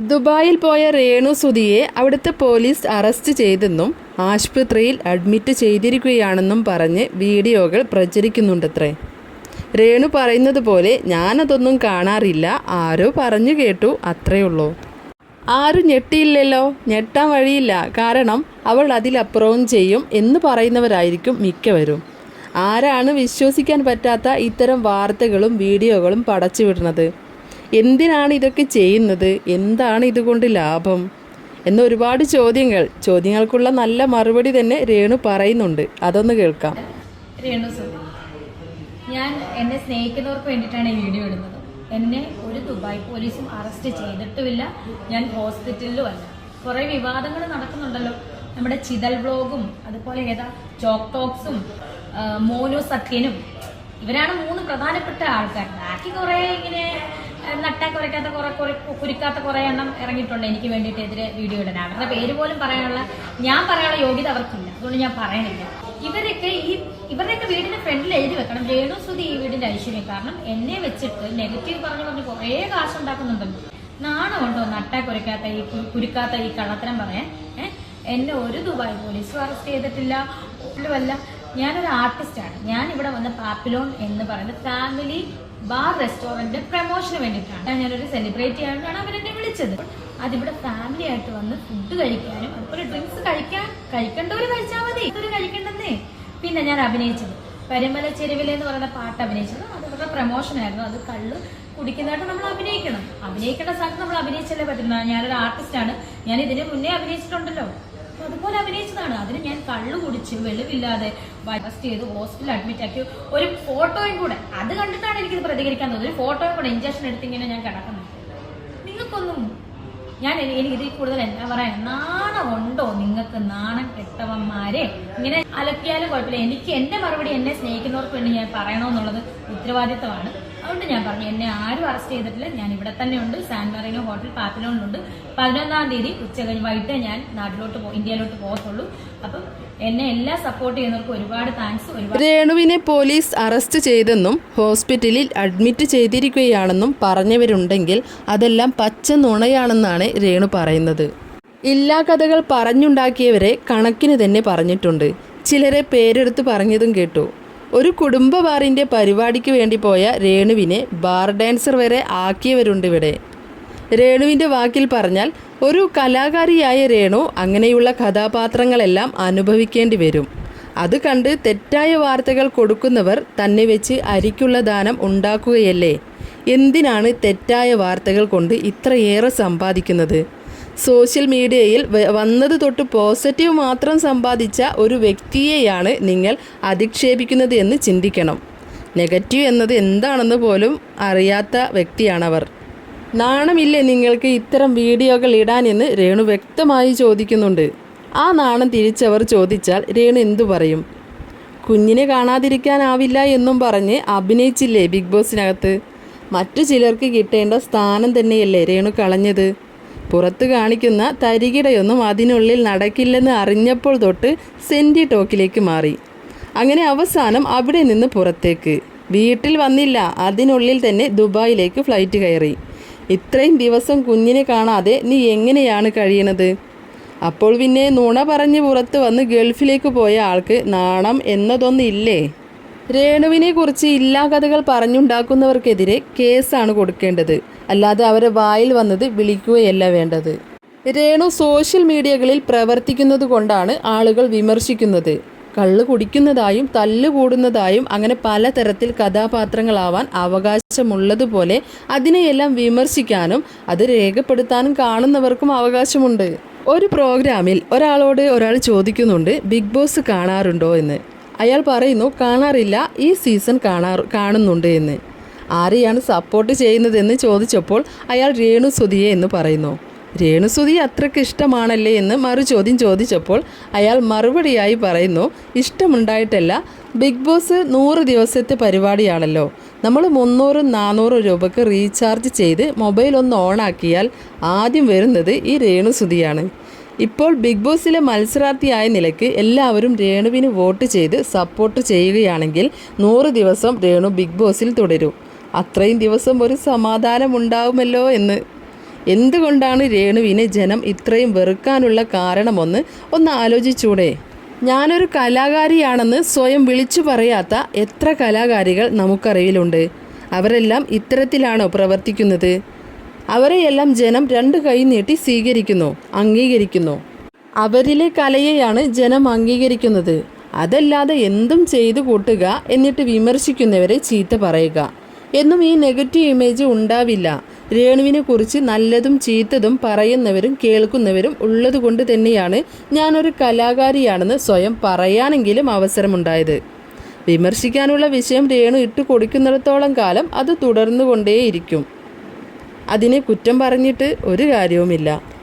ദുബായിൽ പോയ രേണു സുധിയെ അവിടുത്തെ പോലീസ് അറസ്റ്റ് ചെയ്തെന്നും ആശുപത്രിയിൽ അഡ്മിറ്റ് ചെയ്തിരിക്കുകയാണെന്നും പറഞ്ഞ് വീഡിയോകൾ പ്രചരിക്കുന്നുണ്ടത്രേ. രേണു പറയുന്നത് പോലെ ഞാനതൊന്നും കാണാറില്ല. ആരോ പറഞ്ഞു കേട്ടു. അത്രയുള്ളൂ ആരും ഞെട്ടിയില്ലല്ലോ. ഞെട്ടാൻ വഴിയില്ല. കാരണം അവൾ അതിലപ്പുറവും ചെയ്യും എന്ന് പറയുന്നവരായിരിക്കും മിക്കവരും. ആരാണ് വിശ്വസിക്കാൻ പറ്റാത്ത ഇത്തരം വാർത്തകളും വീഡിയോകളും പടച്ചു വിടുന്നത് എന്തിനാണ് ഇതൊക്കെ ചെയ്യുന്നത്? എന്താണ് ഇതുകൊണ്ട് ലാഭം? എന്ന ഒരുപാട് ചോദ്യങ്ങൾ. ചോദ്യങ്ങൾക്കുള്ള നല്ല മറുപടി തന്നെ രേണു പറയുന്നുണ്ട്. അതൊന്ന് കേൾക്കാം. രേണു ഞാൻ എന്നെ സ്നേഹിക്കുന്നവർക്ക് വേണ്ടിയിട്ടാണ് ഈ വീഡിയോ ഇടുന്നത്. എന്നെ ഒരു ദുബായ് പോലീസും അറസ്റ്റ് ചെയ്തിട്ടുമില്ല. ഞാൻ ഹോസ്പിറ്റലിലും അല്ല. കുറേ വിവാദങ്ങൾ നടക്കുന്നുണ്ടല്ലോ. നമ്മുടെ ചിതൽ വ്ളോഗും അതുപോലെ ഏതാ ചോക്ക് ടോക്സും മോനു സത്യനും ഇവരാണ് മൂന്ന് പ്രധാനപ്പെട്ട ആൾക്കാർ. ബാക്കി കുറേ ഇങ്ങനെ ആ, നട്ടാ കുറയ്ക്കാത്ത കുറെ കുറെ കുരുക്കാത്ത കുറെ എണ്ണം ഇറങ്ങിയിട്ടുണ്ട്. എനിക്ക് വേണ്ടിയിട്ട് എതിരെ വീഡിയോ ഇടാൻ. അവരുടെ പേര് പോലും പറയാനുള്ള ഞാൻ പറയാനുള്ള യോഗ്യത അവർക്കില്ല. അതുകൊണ്ട് ഞാൻ പറയണില്ല. ഇവരൊക്കെ ഈ ഇവരുടെയൊക്കെ വീടിന്റെ ഫ്രണ്ടിൽ എഴുതി വെക്കണം. രേണു സുധി ഈ വീടിന്റെ ഐശ്വര്യം. കാരണം എന്നെ വെച്ചിട്ട് നെഗറ്റീവ് പറഞ്ഞു പറഞ്ഞ് കുറേ കാശ് ഉണ്ടാക്കുന്നുണ്ടല്ലോ നാണമുണ്ടോ നട്ടാ കുരയ്ക്കാത്ത ഈ കുരുക്കാത്ത ഈ കള്ളത്തരം പറയാൻ? എന്നെ ഒരു ദുബായ് പോലീസ് അറസ്റ്റ് ചെയ്തിട്ടില്ല. ഒന്നുമല്ല ഞാനൊരു ആർട്ടിസ്റ്റാണ്. ഞാൻ ഇവിടെ വന്ന പാപ്പിലോൺ എന്ന് പറയുന്നത് ഫാമിലി ബാർ റെസ്റ്റോറന്റ് പ്രൊമോഷന് വേണ്ടിയിട്ടാണ്. ഞാനൊരു സെലിബ്രേറ്റ് ചെയ്യാനാണ് അവരെന്നെ വിളിച്ചത്. അതിവിടെ ഫാമിലി ആയിട്ട് വന്ന് ഫുഡ് കഴിക്കാനും അതുപോലെ ഡ്രിങ്ക്സ് കഴിക്കാൻ കഴിക്കേണ്ടവർ കഴിച്ചാൽ മതി. ഇതൊരു കഴിക്കണ്ടെന്നേ. പിന്നെ ഞാൻ അഭിനയിച്ചത്. പരിമല ചെരുവിലെന്ന് പറയുന്ന പാട്ട് അഭിനയിച്ചത്. അത് ഇവരുടെ പ്രൊമോഷൻ ആയിരുന്നു. അത് കള്ള് കുടിക്കുന്നതായിട്ട് നമ്മൾ അഭിനയിക്കണം. അഭിനയിക്കേണ്ട സ്ഥലത്ത് നമ്മൾ അഭിനയിച്ചല്ലേ പറ്റുന്ന ഞാനൊരു ആർട്ടിസ്റ്റാണ് ഞാൻ ഇതിന് മുന്നേ അഭിനയിച്ചിട്ടുണ്ടല്ലോ. അതുപോലെ അഭിനയിച്ചതാണ്. അതിന് ഞാൻ കള്ളു കുടിച്ച് വെളിവില്ലാതെ അറസ്റ്റ് ചെയ്ത് ഹോസ്പിറ്റലിൽ അഡ്മിറ്റ് ആക്കി ഒരു ഫോട്ടോയും കൂടെ. അത് കണ്ടിട്ടാണ് എനിക്കിത് പ്രതികരിക്കാൻ തോന്നുന്നത് ഒരു ഫോട്ടോയും കൂടെ ഇഞ്ചക്ഷൻ എടുത്തിങ്ങനെ ഞാൻ കിടക്കുന്നത് നിങ്ങൾക്കൊന്നും ഞാൻ എനി- എനിക്ക് ഇതിൽ കൂടുതൽ എന്താ പറയാ നാണമുണ്ടോ നിങ്ങൾക്ക് നാണം കെട്ടവന്മാരെ ഇങ്ങനെ അലക്കിയാലും കുഴപ്പമില്ല. എനിക്ക് എന്റെ മറുപടി എന്നെ സ്നേഹിക്കുന്നവർക്ക് വേണ്ടി ഞാൻ പറയണമെന്നുള്ളത് ഉത്തരവാദിത്തമാണ്. അതുകൊണ്ട് ഞാൻ പറഞ്ഞു എന്നെ ആരും അറസ്റ്റ് ചെയ്തിട്ടില്ല. ഞാൻ ഇവിടെ തന്നെ ഉണ്ട്. സാൻ മറീനോ ഹോട്ടൽ പാപ്പിലോണിലുണ്ട് പതിനൊന്നാം തീയതി ഉച്ച കഴിഞ്ഞ് വൈകിട്ട് ഞാൻ നാട്ടിലോട്ട് ഇന്ത്യയിലോട്ട് പോകത്തുള്ളൂ. അപ്പം എന്നെ എല്ലാ സപ്പോർട്ട് ചെയ്യുന്നവർക്ക് ഒരുപാട് താങ്ക്സ് ഒരുപാട് രേണുവിനെ പോലീസ് അറസ്റ്റ് ചെയ്തെന്നും ഹോസ്പിറ്റലിൽ അഡ്മിറ്റ് ചെയ്തിരിക്കുകയാണെന്നും പറഞ്ഞവരുണ്ടെങ്കിൽ അതെല്ലാം പച്ച നുണയാണെന്നാണ് രേണു പറയുന്നത്. ഇല്ലാ കഥകൾ പറഞ്ഞുണ്ടാക്കിയവരെ കണക്കിന് തന്നെ പറഞ്ഞിട്ടുണ്ട്. ചിലരെ പേരെടുത്ത് പറഞ്ഞതും കേട്ടു. ഒരു കുടുംബ ബാറിന്റെ പരിപാടിക്ക് വേണ്ടി പോയ രേണുവിനെ ബാർ ഡാൻസർ വരെ ആക്കിയവരുണ്ട് ഇവിടെ. രേണുവിന്റെ വാക്കിൽ പറഞ്ഞാൽ ഒരു കലാകാരിയായ രേണു അങ്ങനെയുള്ള കഥാപാത്രങ്ങളെല്ലാം അനുഭവിക്കേണ്ടി വരും. അത് കണ്ട് തെറ്റായ വാർത്തകൾ കൊടുക്കുന്നവർ തന്നെ വെച്ച് അരിക്കുള്ള ദാനം ഉണ്ടാക്കുകയല്ലേ? എന്തിനാണ് തെറ്റായ വാർത്തകൾ കൊണ്ട് ഇത്രയേറെ സമ്പാദിക്കുന്നത്? സോഷ്യൽ മീഡിയയിൽ വന്നത് തൊട്ട് പോസിറ്റീവ് മാത്രം സമ്പാദിച്ച ഒരു വ്യക്തിയെയാണ് നിങ്ങൾ അധിക്ഷേപിക്കുന്നത് എന്ന് ചിന്തിക്കണം. നെഗറ്റീവ് എന്നത് എന്താണെന്ന് പോലും അറിയാത്ത വ്യക്തിയാണവർ. നാണമില്ലേ നിങ്ങൾക്ക് ഇത്തരം വീഡിയോകൾ ഇടാനെന്ന് രേണു വ്യക്തമായി ചോദിക്കുന്നുണ്ട്. ആ നാണം തിരിച്ചവർ ചോദിച്ചാൽ രേണു എന്തു പറയും? കുഞ്ഞിനെ കാണാതിരിക്കാനാവില്ല എന്നും പറഞ്ഞ് അഭിനയിച്ചില്ലേ ബിഗ് ബോസിനകത്ത്? മറ്റു ചിലർക്ക് കിട്ടേണ്ട സ്ഥാനം തന്നെയല്ലേ രേണു കളഞ്ഞത്? പുറത്ത് കാണിക്കുന്ന തരികിടയൊന്നും അതിനുള്ളിൽ നടക്കില്ലെന്ന് അറിഞ്ഞപ്പോൾ തൊട്ട് സെന്റി ടോക്കിലേക്ക് മാറി. അങ്ങനെ അവസാനം അവിടെ നിന്ന് പുറത്തേക്ക്. വീട്ടിൽ വന്നില്ല. അതിനുള്ളിൽ തന്നെ ദുബായിലേക്ക് ഫ്ലൈറ്റ് കയറി. ഇത്രയും ദിവസം കുഞ്ഞിനെ കാണാതെ നീ എങ്ങനെയാണ് കഴിയണത്? അപ്പോൾ പിന്നെ നുണ പറഞ്ഞ് പുറത്ത് വന്ന് ഗൾഫിലേക്ക് പോയ ആൾക്ക് നാണം എന്നതൊന്നില്ലേ രേണുവിനെ കുറിച്ച് ഇല്ലാ കഥകൾ പറഞ്ഞുണ്ടാക്കുന്നവർക്കെതിരെ കേസാണ് കൊടുക്കേണ്ടത്. അല്ലാതെ അവരെ വായിൽ വന്നത് വിളിക്കുകയല്ല വേണ്ടത്. രേണു സോഷ്യൽ മീഡിയകളിൽ പ്രവർത്തിക്കുന്നത് കൊണ്ടാണ് ആളുകൾ വിമർശിക്കുന്നത്. കള്ള് കുടിക്കുന്നതായും തല്ലുകൂടുന്നതായും അങ്ങനെ പലതരത്തിൽ കഥാപാത്രങ്ങളാവാൻ അവകാശമുള്ളതുപോലെ അതിനെയെല്ലാം വിമർശിക്കാനും അത് രേഖപ്പെടുത്താനും കാണുന്നവർക്കും അവകാശമുണ്ട്. ഒരു പ്രോഗ്രാമിൽ ഒരാളോട് ഒരാൾ ചോദിക്കുന്നുണ്ട് ബിഗ് ബോസ് കാണാറുണ്ടോ? എന്ന്. അയാൾ പറയുന്നു കാണാറില്ല ഈ സീസൺ കാണാ കാണുന്നുണ്ട് എന്ന്. ആരെയാണ് സപ്പോർട്ട് ചെയ്യുന്നതെന്ന് ചോദിച്ചപ്പോൾ അയാൾ രേണു സുധിയെ എന്ന് പറയുന്നു. രേണുസുതി അത്രയ്ക്ക് ഇഷ്ടമാണല്ലേ എന്ന് മറു ചോദ്യം ചോദിച്ചപ്പോൾ അയാൾ മറുപടിയായി പറയുന്നു ഇഷ്ടമുണ്ടായിട്ടല്ല ബിഗ് ബോസ് നൂറ് ദിവസത്തെ പരിപാടിയാണല്ലോ. നമ്മൾ മുന്നൂറ് നാനൂറ് രൂപക്ക് റീചാർജ് ചെയ്ത് മൊബൈൽ ഒന്ന് ഓണാക്കിയാൽ ആദ്യം വരുന്നത് ഈ രേണുസുതിയാണ് ഇപ്പോൾ ബിഗ് ബോസിലെ മത്സരാർത്ഥിയായ നിലയ്ക്ക് എല്ലാവരും രേണുവിന് വോട്ട് ചെയ്ത് സപ്പോർട്ട് ചെയ്യുകയാണെങ്കിൽ നൂറ് ദിവസം രേണു ബിഗ് ബോസിൽ തുടരും. അത്രയും ദിവസം ഒരു സമാധാനം ഉണ്ടാവുമല്ലോ എന്ന്. എന്തുകൊണ്ടാണ് രേണുവിനെ ജനം ഇത്രയും വെറുക്കാനുള്ള കാരണമൊന്ന് ഒന്ന് ആലോചിച്ചൂടെ? ഞാനൊരു കലാകാരിയാണെന്ന് സ്വയം വിളിച്ചു പറയാത്ത എത്ര കലാകാരികൾ നമുക്കറിവിലുണ്ട്. അവരെല്ലാം ഇത്തരത്തിലാണോ പ്രവർത്തിക്കുന്നത്? അവരെയെല്ലാം ജനം രണ്ട് കൈ നീട്ടി സ്വീകരിക്കുന്നു അംഗീകരിക്കുന്നു. അവരിലെ കലയെയാണ് ജനം അംഗീകരിക്കുന്നത്. അതല്ലാതെ എന്തും ചെയ്തു കൂട്ടുക എന്നിട്ട് വിമർശിക്കുന്നവരെ ചീത്ത പറയുക. എന്നും ഈ നെഗറ്റീവ് ഇമേജ് ഉണ്ടാവില്ല. രേണുവിനെ കുറിച്ച് നല്ലതും ചീത്തതും പറയുന്നവരും കേൾക്കുന്നവരും ഉള്ളതുകൊണ്ട് തന്നെയാണ് ഞാനൊരു കലാകാരിയാണെന്ന് സ്വയം പറയാനെങ്കിലും അവസരമുണ്ടായത്. വിമർശിക്കാനുള്ള വിഷയം രേണു ഇട്ട് കൊടുക്കുന്നിടത്തോളം കാലം അത് തുടർന്നുകൊണ്ടേയിരിക്കും. അതിനെ കുറ്റം പറഞ്ഞിട്ട് ഒരു കാര്യവുമില്ല.